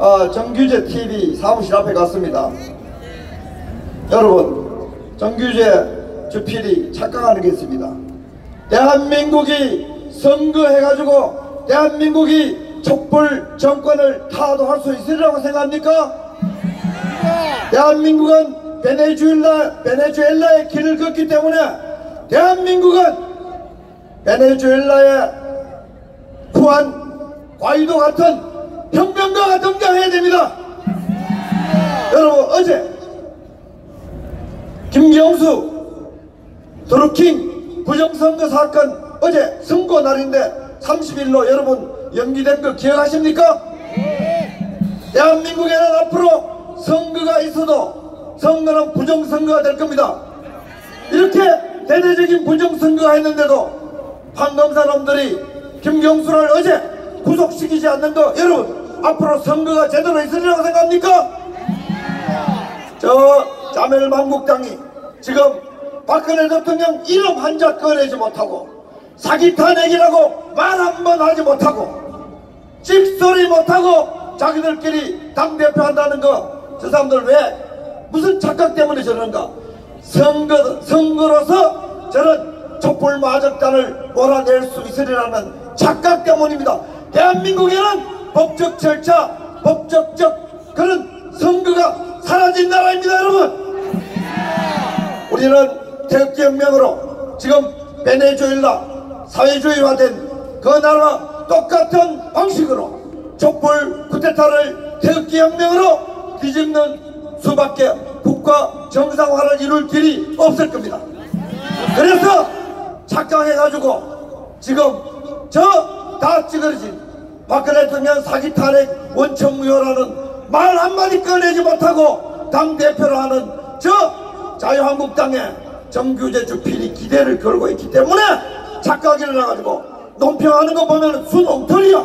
어, 정규제 TV 사무실 앞에 갔습니다. 여러분, 정규제 주필이 착각하는 게 있습니다. 대한민국이 선거해가지고 대한민국이 촛불 정권을 타도할 수 있으리라고 생각합니까? 대한민국은 베네수엘라, 베네수엘라의 길을 걷기 때문에 대한민국은 베네수엘라의 후한 과이도 같은 혁명가가 등장해야 됩니다. 여러분 어제 김경수 드루킹 부정선거 사건 어제 선거 날인데 30일로 여러분 연기된 거 기억하십니까? 대한민국에는 앞으로 선거가 있어도 선거는 부정선거가 될 겁니다. 이렇게 대대적인 부정선거가 했는데도 판검사 놈들이 김경수를 어제 구속시키지 않는 거 여러분 앞으로 선거가 제대로 있으리라고 생각합니까? 저 자멸만국당이 지금 박근혜 대통령 이름 한자 꺼내지 못하고 사기 탄핵이라고 말 한 번 하지 못하고 찍소리 못하고 자기들끼리 당대표 한다는 거 저 사람들 왜 무슨 착각 때문에 저러는가 선거, 선거로서 저런 촛불 마적단을 몰아낼 수 있으리라는 착각 때문입니다 대한민국에는 법적 절차 법적적 그런 선거가 사라진 나라입니다 여러분 우리는 태극기혁명으로 지금 베네수엘라 사회주의화된 그 나라와 똑같은 방식으로 촛불 쿠데타를 태극기혁명으로 뒤집는 수밖에 국가 정상화를 이룰 길이 없을 겁니다. 그래서 착각해가지고 지금 저 다 찌그러진 박근혜 대통령 사기 탄핵 원천 무효라는 말 한마디 꺼내지 못하고 당대표를 하는 저 자유한국당의 정규제 주필이 기대를 걸고 있기 때문에 착각이 일어나가지고 논평하는 거 보면 순 엉터리야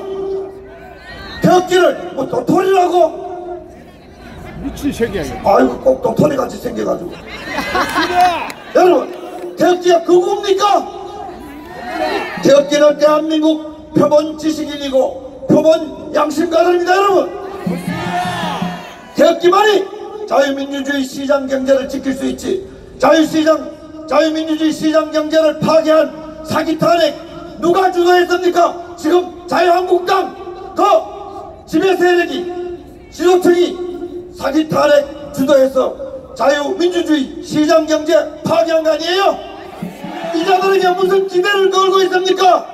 태극기를 뭐 도토리라고? 미친 새끼야. 아이고 꼭 도토리 같이 생겨가지고. 여러분 태극기가 그겁니까? 태극기는 대한민국 표본 지식인이고 표본 양심가들입니다 여러분 태극기만이 자유민주주의 시장 경제를 지킬 수 있지 자유시장 자유민주주의 시장 경제를 파괴한 사기 탄핵 누가 주도했습니까? 지금 자유한국당 그 지배 세력이 지도층이 사기 탄핵 주도해서 자유민주주의 시장 경제 파괴한 거 아니에요? 이자들에게 무슨 기대를 걸고 있습니까?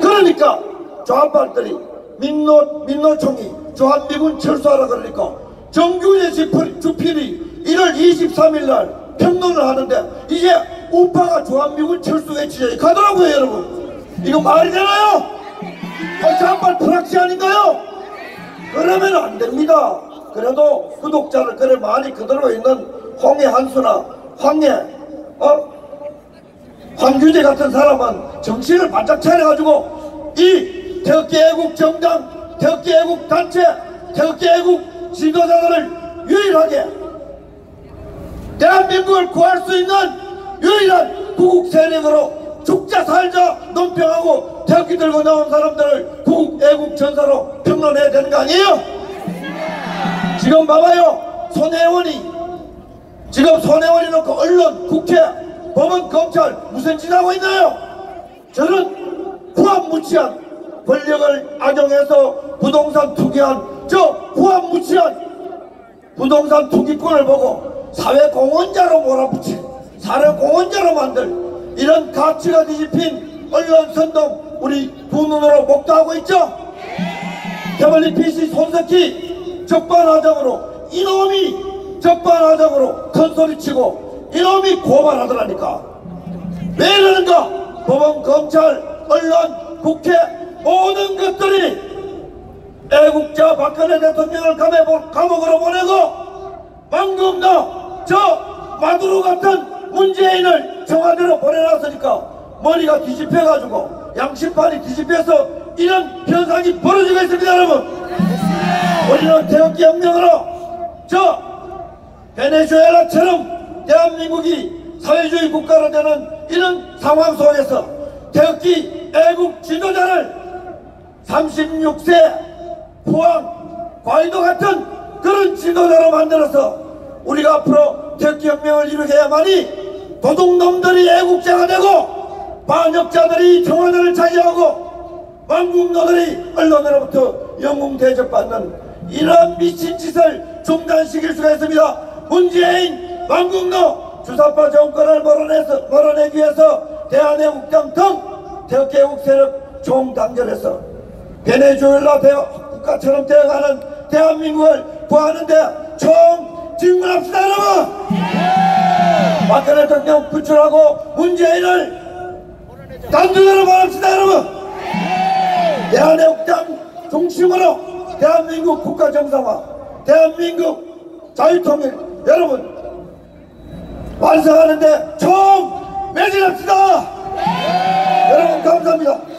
그러니까 좌빨들이 민노 민노총이 조한미군 철수하라 그러니까 지필- 주필이 1월 23일 날 평론을 하는데 이제 우파가 조한미군 철수 외치자 가더라고요 여러분 이거 말이 되나요? 아, 좌빨 프락시 아닌가요? 그러면 안 됩니다. 그래도 구독자를 그래 많이 그대로 있는 홍해 한수나 황해 어? 황규재 같은 사람은 정신을 바짝 차려가지고 이 태극기 애국 정당, 태극기 애국 단체, 태극기 애국 지도자들을 유일하게 대한민국을 구할 수 있는 유일한 구국 세력으로 죽자 살자 논평하고 태극기 들고 나온 사람들을 구국 애국 전사로 평론해야 되는 거 아니에요? 지금 봐봐요 손혜원이 지금 손혜원이 놓고 언론, 국회, 법원, 검찰 무슨 짓 하고 있나요? 저는 후한 무치한 권력을 악용해서 부동산 투기한 저 후한무치한 부동산 투기꾼을 보고 사회공헌자로 몰아붙인 사회공헌자로 만들 이런 가치가 뒤집힌 언론 선동 우리 두 눈으로 목도하고 있죠? WPC 손석희 적반하장으로 이놈이 적반하장으로 큰소리치고 이놈이 고발하더라니까 왜 이러는가 법원 검찰 언론 국회 모든 것들이 애국자 박근혜 대통령을 감옥으로 보내고 방금도 저 마두로 같은 문재인을 청와대로 보내놨으니까 머리가 뒤집혀가지고 양심판이 뒤집혀서 이런 현상이 벌어지고 있습니다 여러분. 우리는 태극기 혁명으로 저 베네수엘라처럼 대한민국이 사회주의 국가로 되는 이런 상황 속에서 태극기 애국 지도자를 36세 포항, 과이도 같은 그런 지도자로 만들어서 우리가 앞으로 태극혁명을 이루게야만이 도둑놈들이 애국자가 되고 반역자들이 청와대를 차지하고 망국노들이 언론으로부터 영웅 대접받는 이러한 미친 짓을 중단시킬 수가 있습니다. 문재인 망국노 주사파 정권을 몰아내서, 몰아내기 위해서 대한애국당 등 태극개국 세력 총단결해서 베네수엘라 국가처럼 되어가는 대한민국을 구하는데 총 진군합시다 여러분! 박근혜 대통령 구출하고 문재인을 단두대로 말합시다 여러분! 대한애국당 중심으로 대한민국 국가 정상화 대한민국 자유통일 여러분! 완성하는데 총 매진합시다! 여러분 감사합니다